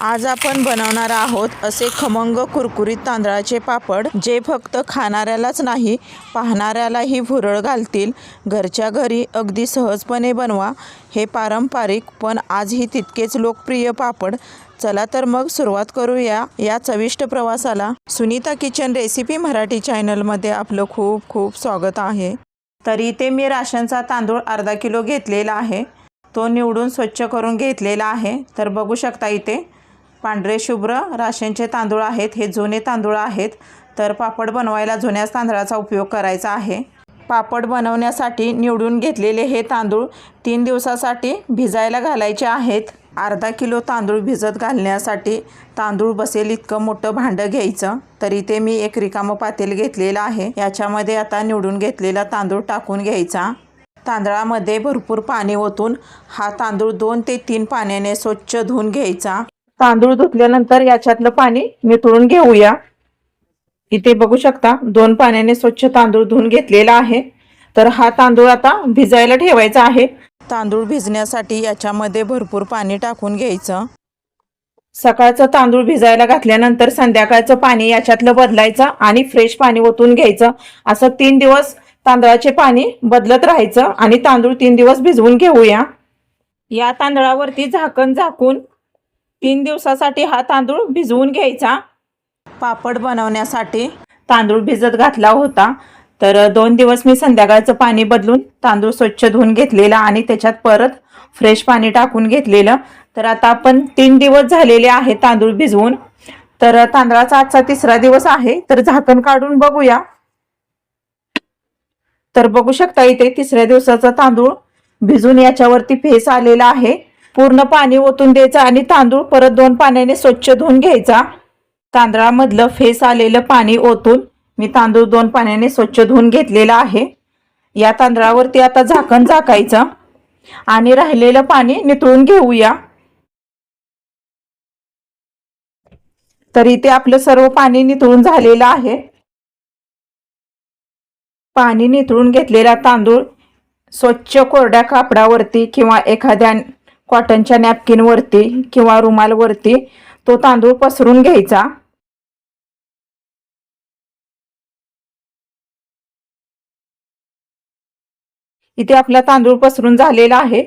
आज आपण बनवणार आहोत असे खमंग कुरकुरीत तांदळाचे पापड जे फक्त खाणाऱ्यालाच नाही पाहणाऱ्यालाही भुरळ घालतील. घरच्या घरी अगदी सहजपणे बनवा. हे पारंपरिक पण आजही तितकेच लोकप्रिय पापड. चला तर मग सुरुवात करूया या चविष्ट प्रवासाला. सुनीता किचन रेसिपी मराठी चॅनलमध्ये आपलं खूप खूप स्वागत आहे. तर इथे मी राशनचा तांदूळ अर्धा किलो घेतलेला आहे. तो निवडून स्वच्छ करून घेतलेला आहे. तर बघू शकता इथे पांढरे शुभ्र राशनचे तांदूळ आहेत. हे जुने तांदूळ आहेत. तर पापड बनवायला जुन्याच तांदळाचा उपयोग करायचा आहे. पापड बनवण्यासाठी निवडून घेतलेले हे तांदूळ तीन दिवसासाठी भिजायला घालायचे आहेत. अर्धा किलो तांदूळ भिजत घालण्यासाठी तांदूळ बसेल इतकं मोठं भांडं घ्यायचं तरी ते मी एक रिकामं पातेल घेतलेलं आहे. याच्यामध्ये आता निवडून घेतलेला तांदूळ टाकून घ्यायचा. तांदळामध्ये भरपूर पाणी ओतून हा तांदूळ दोन ते तीन पाण्याने स्वच्छ धुवून घ्यायचा. तांदूळ धुतल्यानंतर याच्यातलं पाणी मिथळून घेऊया. इथे बघू शकता दोन पाण्याने स्वच्छ तांदूळ धुवून घेतलेला आहे. तर हा तांदूळ आता भिजायला ठेवायचा आहे. तांदूळ भिजण्यासाठी याच्यामध्ये भरपूर पाणी टाकून घ्यायचं. सकाळचं तांदूळ भिजायला घातल्यानंतर संध्याकाळचं पाणी याच्यातलं बदलायचं आणि फ्रेश पाणी ओतून घ्यायचं. असं तीन दिवस तांदळाचे पाणी बदलत राहायचं आणि तांदूळ तीन दिवस भिजवून घेऊया. या तांदळावरती झाकण झाकून तीन दिवसासाठी हा तांदूळ भिजवून घ्यायचा. पापड बनवण्यासाठी तांदूळ भिजत घातला होता. तर दोन दिवस मी संध्याकाळचं पाणी बदलून तांदूळ स्वच्छ धुवून घेतलेला आणि त्याच्यात परत फ्रेश पाणी टाकून घेतलेलं. तर आता आपण तीन दिवस झालेले आहे तांदूळ भिजवून. तर तांदळाचा आजचा तिसरा दिवस आहे. तर झाकण काढून बघूया. तर बघू शकता इथे तिसऱ्या दिवसाचा तांदूळ भिजून याच्यावरती फेस आलेला आहे. पूर्ण पाणी ओतून द्यायचं आणि तांदूळ परत दोन पाण्याने स्वच्छ धुवून घ्यायचा. तांदळामधलं फेस आलेलं पाणी ओतून मी तांदूळ दोन पाण्याने स्वच्छ धुवून घेतलेला आहे. या तांदळावरती आता झाकण झाकायचं आणि राहिलेलं पाणी नितळून घेऊया. तर इथे आपलं सर्व पाणी नितळून झालेलं आहे. पाणी नितळून घेतलेला तांदूळ स्वच्छ कोरड्या कापडावरती किंवा एखाद्या कॉटनच्या नॅपकिनवरती किंवा रुमालवरती तो तांदूळ पसरून घ्यायचा. इथे आपला तांदूळ पसरून झालेला आहे.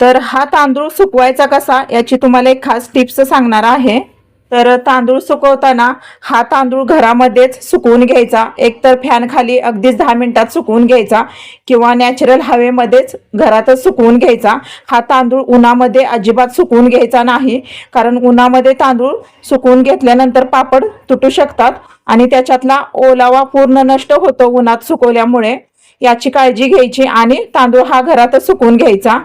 तर हा तांदूळ सुकवायचा कसा याची तुम्हाला एक खास टिप्स सांगणार आहे. तर तांदूळ सुकवताना हा तांदूळ घरामध्येच सुकवून घ्यायचा. एकतर फॅन खाली अगदीच दहा मिनिटात सुकवून घ्यायचा किंवा नॅचरल हवेमध्येच घरातच सुकवून घ्यायचा. हा तांदूळ उन्हामध्ये अजिबात सुकवून घ्यायचा नाही कारण उन्हामध्ये तांदूळ सुकवून घेतल्यानंतर पापड तुटू शकतात आणि त्याच्यातला ओलावा पूर्ण नष्ट होतो उन्हात सुकवल्यामुळे. याची काळजी घ्यायची आणि तांदूळ हा घरातच सुकवून घ्यायचा.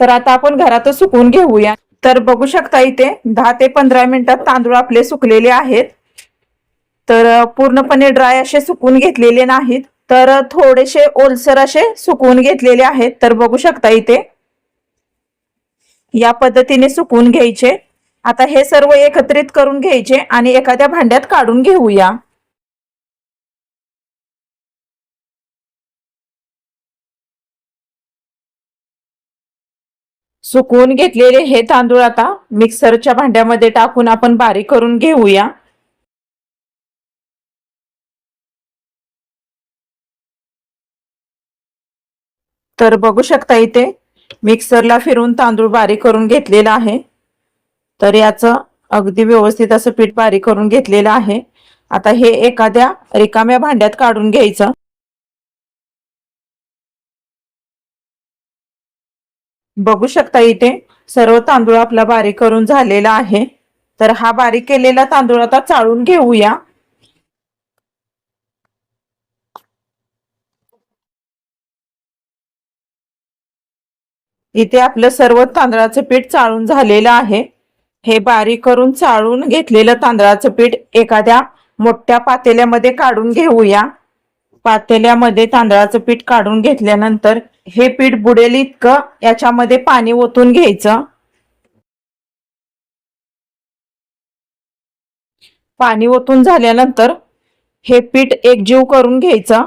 तर आता आपण घरातच सुकवून घेऊया. तर बघू शकता इथे दहा ते पंधरा मिनिटात तांदूळ आपले सुकलेले आहेत. तर पूर्णपणे ड्राय असे सुकून घेतलेले नाहीत. तर थोडेसे ओलसर असे सुकवून घेतलेले आहेत. तर बघू शकता इथे. या पद्धतीने सुकवून घ्यायचे. आता हे सर्व एकत्रित करून घ्यायचे आणि एखाद्या भांड्यात काढून घेऊया. सुकवून घेतलेले हे तांदूळ आता मिक्सरच्या भांड्यामध्ये टाकून आपण बारीक करून घेऊया. तर बघू शकता इथे मिक्सरला फिरून तांदूळ बारीक करून घेतलेला आहे. तर याचं अगदी व्यवस्थित असं पीठ बारीक करून घेतलेलं आहे. आता हे एखाद्या रिकाम्या भांड्यात काढून घ्यायचं. बघू शकता इथे. सर्व तांदूळ आपला बारीक करून झालेला आहे. तर हा बारीक केलेला तांदूळ आता चाळून घेऊया. इथे आपलं सर्व तांदळाचं पीठ चाळून झालेलं आहे. हे बारीक करून चाळून घेतलेलं तांदळाचं पीठ एखाद्या मोठ्या पातेल्यामध्ये काढून घेऊया. पातेल्यामध्ये तांदळाचं पीठ काढून घेतल्यानंतर हे पीठ बुडेल इतकं याच्यामध्ये पाणी ओतून घ्यायचं. पाणी ओतून झाल्यानंतर हे पीठ एकजीव करून घ्यायचं.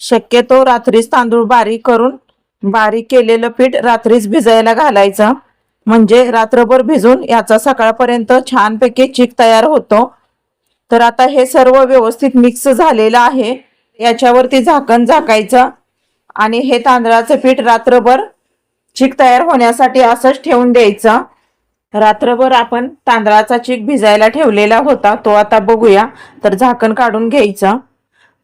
शक्यतो रात्रीच तांदूळ बारीक करून बारीक केलेलं पीठ रात्रीच भिजायला घालायचं. म्हणजे रात्रभर भिजून याचा सकाळपर्यंत छानपैकी चीक तयार होतो. तर आता हे सर्व व्यवस्थित मिक्स झालेलं आहे. याच्यावरती झाकण झाकायचं आणि हे तांदळाचं पीठ रात्रभर चीक तयार होण्यासाठी असंच ठेवून द्यायचं. रात्रभर आपण तांदळाचा चीक भिजायला ठेवलेला होता तो आता बघूया. तर झाकण काढून घ्यायचं.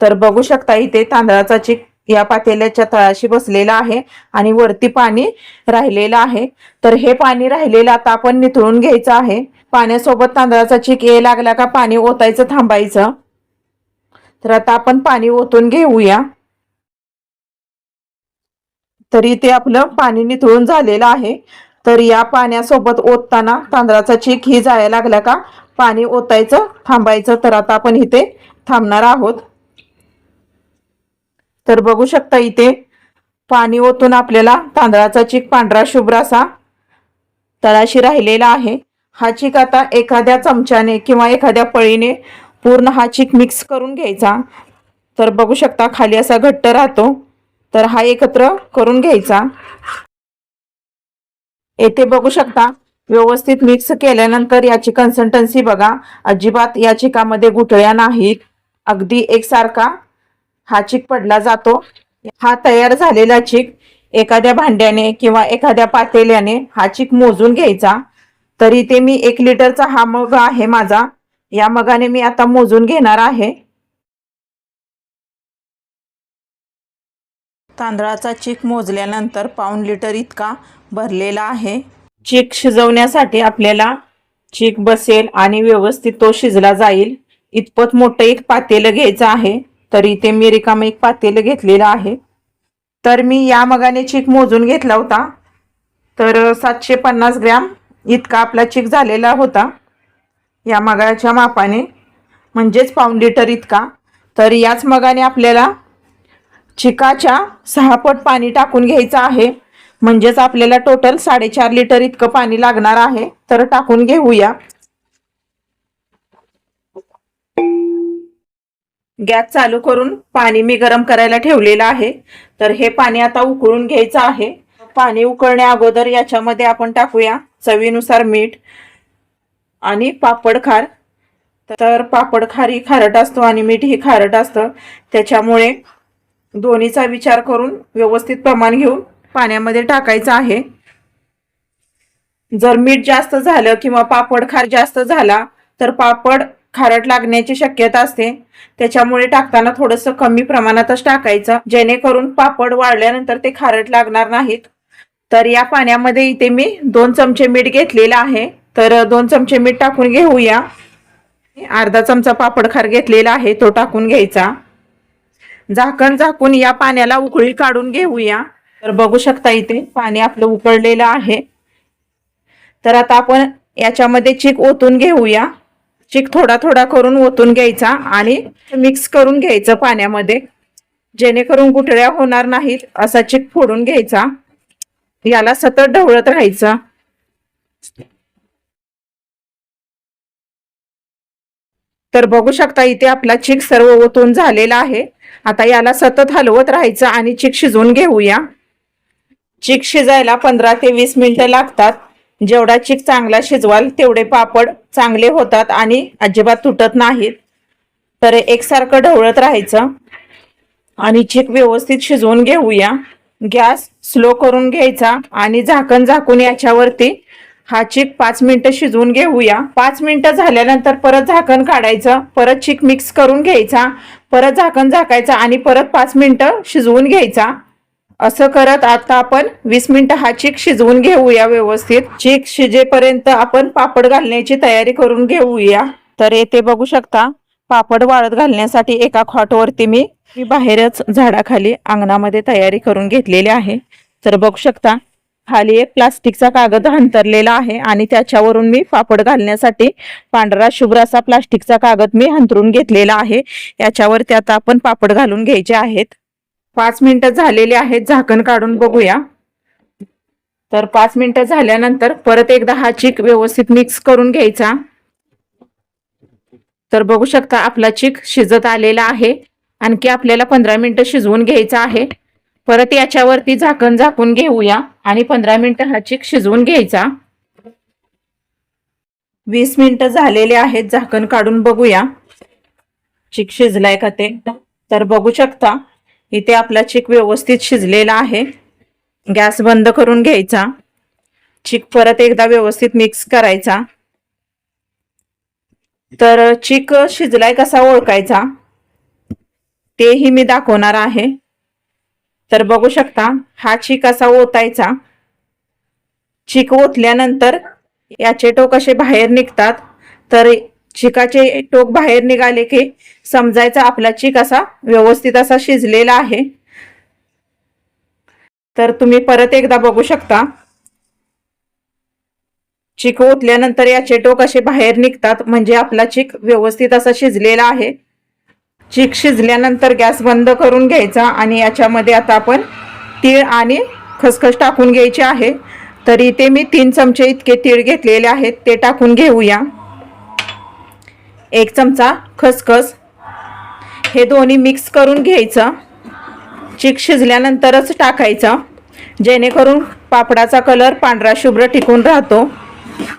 तर बघू शकता इथे तांदळाचा चीक या पातेल्याच्या तळाशी बसलेला आहे आणि वरती पाणी राहिलेलं आहे. तर हे पाणी राहिलेलं आता आपण निथळून घ्यायचं आहे. पाण्यासोबत तांदळाचा चीक ये लागला का पाणी ओतायचं थांबायचं? तर आता आपण पाणी ओतून घेऊया. तरी ते आपलं पाणी निथळून झालेलं आहे. तर या पाण्यासोबत ओतताना तांदळाचा चीक ही जायला लागला का? पाणी ओतायचं थांबायचं. तर आता आपण इथे थांबणार आहोत. तर बघू शकता इथे पाणी ओतून आपल्याला तांदळाचा चीक पांढरा शुभ्र असा तळाशी राहिलेला आहे. हा चीक आता एखाद्या चमच्याने किंवा एखाद्या पळीने पूर्ण हा चीक मिक्स करून घ्यायचा. तर बघू शकता खाली असा घट्ट राहतो. तर हा एकत्र करून घ्यायचा. येथे बघू शकता व्यवस्थित मिक्स केल्यानंतर याची कन्सिस्टन्सी बघा. अजिबात या चिकामध्ये गुठळ्या नाहीत. अगदी एकसारखा हा चीक पडला जातो. हा तयार झालेला चीक एखाद्या भांड्याने किंवा एखाद्या पातेल्याने हा चीक मोजून घ्यायचा. तर इथे मी एक लिटरचा हा मग आहे माझा. या मगाने मी आता मोजून घेणार आहे. तांदळाचा चीक मोजल्यानंतर पाऊण लिटर इतका भरलेला आहे. चीक शिजवण्यासाठी आपल्याला चीक बसेल आणि व्यवस्थित तो शिजला जाईल. इतपत मोठं एक पातेलं घ्यायचं आहे. तर इथे मी रिकामं एक पातेलं घेतलेलं आहे. तर मी या मगाने चीक मोजून घेतला होता. तर सातशे पन्नास ग्रॅम इतका आपला चीक झालेला होता. या मगाच्या मापाने. म्हणजेच पाऊण लिटर इतका. तर याच मगाने आपल्याला चिकाच्या सहा पट पाणी टाकून घ्यायचं आहे. म्हणजेच आपल्याला टोटल साडेचार लिटर इतकं पाणी लागणार आहे. तर टाकून घेऊया. गॅस चालू करून पाणी मी गरम करायला ठेवलेलं आहे. तर हे पाणी आता उकळून घ्यायचं आहे. पाणी उकळण्या अगोदर याच्यामध्ये आपण टाकूया चवीनुसार मीठ आणि पापड खार. तर पापड खार ही खारट असतो आणि मीठ ही खारट असतं. त्याच्यामुळे दोन्हीचा विचार करून व्यवस्थित प्रमाण घेऊन पाण्यामध्ये टाकायचं आहे. जर मीठ जास्त झालं किंवा पापड खार जास्त झाला तर पापड खारट लागण्याची शक्यता असते. त्याच्यामुळे टाकताना थोडंसं कमी प्रमाणातच टाकायचं. जेणेकरून पापड वाळल्यानंतर ते खारट लागणार नाहीत. तर या पाण्यामध्ये इथे मी दोन चमचे मीठ घेतलेलं आहे. तर दोन चमचे मीठ टाकून घेऊया. अर्धा चमचा पापड खार घेतलेला आहे तो टाकून घ्यायचा. झाकण झाकून या पाण्याला उकळी काढून घेऊया. तर बघू शकता इथे पाणी आपलं उकळलेलं आहे. तर आता आपण याच्यामध्ये चीक ओतून घेऊया. चिक थोडा थोडा करून ओतून घ्यायचा आणि मिक्स करून घ्यायचं पाण्यामध्ये. जेणेकरून गुठळ्या होणार नाहीत असा चिक फोडून घ्यायचा. याला सतत ढवळत राहायचं. तर बघू शकता इथे आपला चिक सर्व ओतून झालेला आहे. आता याला सतत हलवत राहायचं आणि चिक शिजवून घेऊया. चिक शिजायला पंधरा ते वीस मिनिटं लागतात. जेवढा चिक चांगला शिजवाल तेवढे पापड चांगले होतात आणि अजिबात तुटत नाहीत. तर एकसारखं ढवळत राहायचं. आणि चिक व्यवस्थित शिजवून घेऊया. गॅस स्लो करून घ्यायचा आणि झाकण झाकून याच्यावरती हा चिक पाच मिनिटं शिजवून घेऊया. पाच मिनिटं झाल्यानंतर परत झाकण काढायचं परत चिक मिक्स करून घ्यायचा परत झाकण झाकायचं आणि परत पाच मिनिटं शिजवून घ्यायचा. असं करत आता आपण वीस मिनिटं हा चीक शिजवून घेऊया व्यवस्थित. चीक शिजेपर्यंत आपण पापड घालण्याची तयारी करून घेऊया. तर येथे बघू शकता पापड वाळत घालण्यासाठी एका खॉटवरती मी मी बाहेरच झाडाखाली अंगणामध्ये तयारी करून घेतलेली आहे. तर बघू शकता खाली एक प्लास्टिकचा कागद हंतरलेला आहे आणि त्याच्यावरून मी पापड घालण्यासाठी पांढरा शुभ्र असा प्लास्टिकचा कागद मी हंतरून घेतलेला आहे. याच्यावरती आता आपण पापड घालून घ्यायचे आहेत. पाच मिनिटं झालेले आहेत झाकण काढून बघूया. तर पाच मिनिटं झाल्यानंतर परत एकदा हा चिक व्यवस्थित मिक्स करून घ्यायचा. तर बघू शकता आपला चिक शिजत आलेला आहे. आणखी आपल्याला पंधरा मिनिटं शिजवून घ्यायचा आहे. परत याच्यावरती झाकण झाकून घेऊया आणि पंधरा मिनिटं हा चिक शिजवून घ्यायचा. वीस मिनिटं झालेले आहेत झाकण काढून बघूया. चिक शिजलाय का ते? तर बघू शकता इथे आपला चिक व्यवस्थित शिजलेला आहे. गॅस बंद करून घ्यायचा. चिक परत एकदा व्यवस्थित मिक्स करायचा. तर चिक शिजलाय कसा ओळखायचा? तेही मी दाखवणार आहे. तर बघू शकता हा चिक असा ओतायचा? चिक ओतल्यानंतर याचे टोक असे बाहेर निघतात. तर चिकाचे टोक बाहेर निघाले की समजायचा आपला चिक असा व्यवस्थित असा शिजलेला आहे. तर तुम्ही परत एकदा बघू शकता. चिक ओतल्यानंतर याचे टोक असे बाहेर निघतात म्हणजे आपला चिक व्यवस्थित असा शिजलेला आहे. चिक शिजल्यानंतर गॅस बंद करून घ्यायचा आणि याच्यामध्ये आता आपण तीळ आणि खसखस टाकून घ्यायचे आहे. तर इथे मी तीन चमचे इतके तीळ घेतलेले आहेत ते टाकून घेऊया. एक चमचा खसखस. हे दोन्ही मिक्स करून घ्यायचं. चिक शिजल्यानंतरच टाकायचं. जेणेकरून पापडाचा कलर पांढरा शुभ्र टिकून राहतो.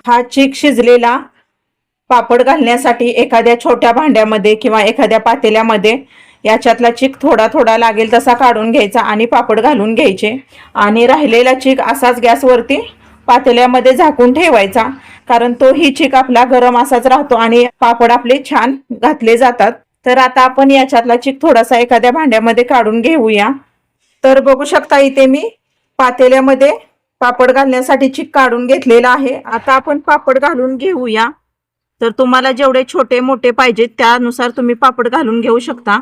हा चिक शिजलेला पापड घालण्यासाठी एखाद्या छोट्या भांड्यामध्ये किंवा एखाद्या पातेल्यामध्ये याच्यातला चिक थोडा थोडा लागेल तसा काढून घ्यायचा आणि पापड घालून घ्यायचे. आणि राहिलेला चिक असाच गॅसवरती पातेल्यामध्ये झाकून ठेवायचा. कारण तो ही चिक आपला गरम असाच राहतो आणि पापड आपले छान घातले जातात. तर आता आपण याच्यातला चिक थोडासा एखाद्या भांड्यामध्ये काढून घेऊया. तर बघू शकता इथे मी पातेल्यामध्ये पापड घालण्यासाठी चिक काढून घेतलेला आहे. आता आपण पापड घालून घेऊया. तर तुम्हाला जेवढे छोटे मोठे पाहिजेत त्यानुसार तुम्ही पापड घालून घेऊ शकता.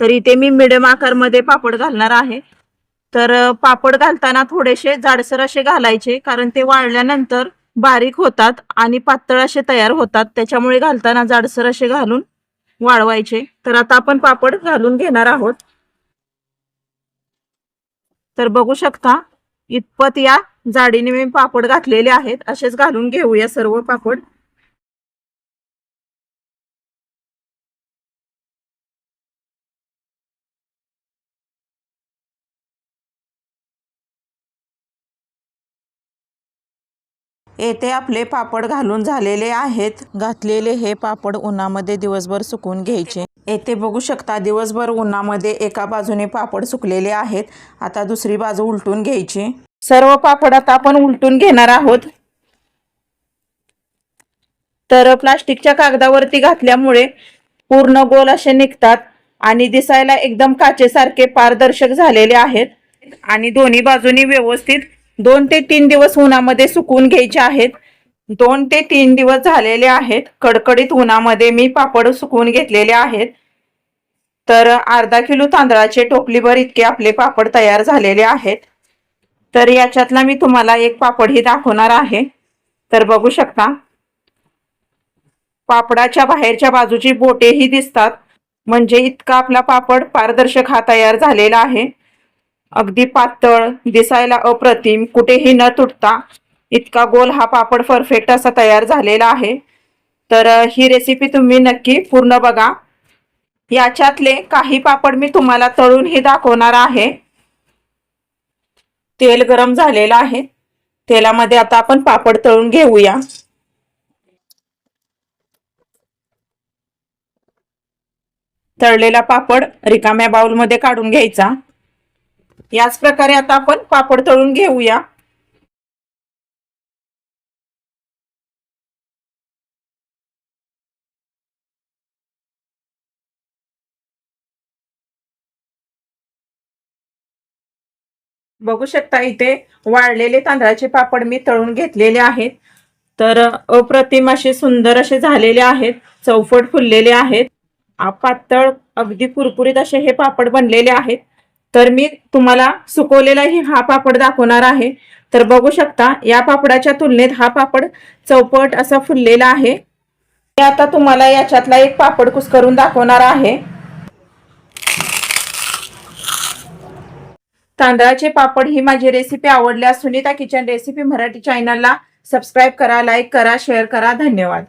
तर इथे मी मिडियम आकारमध्ये पापड घालणार आहे. तर पापड घालताना थोडेसे जाडसर असे घालायचे कारण ते वाळल्यानंतर बारीक होतात आणि पातळ असे तयार होतात. त्याच्यामुळे घालताना जाडसर असे घालून वाळवायचे. तर आता आपण पापड घालून घेणार आहोत. तर बघू शकता इतपत या जाडीने मी पापड घातलेले आहेत. असेच घालून घेऊया सर्व पापड. येथे आपले पापड घालून झालेले आहेत. घातलेले हे पापड उन्हामध्ये दिवसभर सुकून घ्यायचे. येथे बघू शकता दिवसभर उन्हामध्ये एका बाजूने पापड सुकलेले आहेत. आता दुसरी बाजू उलटून घ्यायची. सर्व पापड आता आपण उलटून घेणार आहोत. तर प्लास्टिकच्या कागदावरती घातल्यामुळे पूर्ण गोल असे निघतात आणि दिसायला एकदम काचेसारखे पारदर्शक झालेले आहेत. आणि दोन्ही बाजूनी व्यवस्थित दोन ते तीन दिवस उन्हामध्ये सुकून घ्यायचे आहेत. दोन ते तीन दिवस झालेले आहेत. कडकडीत उन्हामध्ये मी पापड सुकवून घेतलेले आहेत. तर अर्धा किलो तांदळाचे टोपलीभर इतके आपले पापड तयार झालेले आहेत. तर याच्यातला मी तुम्हाला एक पापडही दाखवणार आहे. तर बघू शकता. पापडाच्या बाहेरच्या बाजूची बोटेही दिसतात. म्हणजे इतका आपला पापड पारदर्शक हा तयार झालेला आहे. अगदी पातळ दिसायला अप्रतिम कुठेही न तुटता. इतका गोल हा पापड परफेक्ट असा तयार झालेला आहे. तर ही रेसिपी तुम्ही नक्की पूर्ण बघा. याच्यातले काही पापड मी तुम्हाला तळूनही दाखवणार आहे. तेल गरम झालेलं आहे. तेलामध्ये आता आपण पापड तळून घेऊया. तळलेला पापड रिकाम्या बाउलमध्ये काढून घ्यायचा. याच प्रकारे आता आपण पापड तळून घेऊया. बघू शकता इथे वाळलेले तांदळाचे पापड मी तळून घेतलेले आहेत. तर अप्रतिम असे सुंदर असे झालेले आहेत. चौफट फुललेले आहेत. पातळ अगदी कुरकुरीत असे हे पापड बनलेले आहेत. तर मी तुम्हाला सुकवलेलाही हा पापड दाखवणार आहे. तर बघू शकता या पापडाच्या तुलनेत हा पापड चौपट असा फुललेला आहे. मी आता तुम्हाला याच्यातला एक पापड कुस्करून दाखवणार आहे. तांदळाचे पापड ही माझी रेसिपी आवडल्यास सुनीता किचन रेसिपी मराठी चॅनलला सबस्क्राईब करा लाईक करा शेअर करा. धन्यवाद.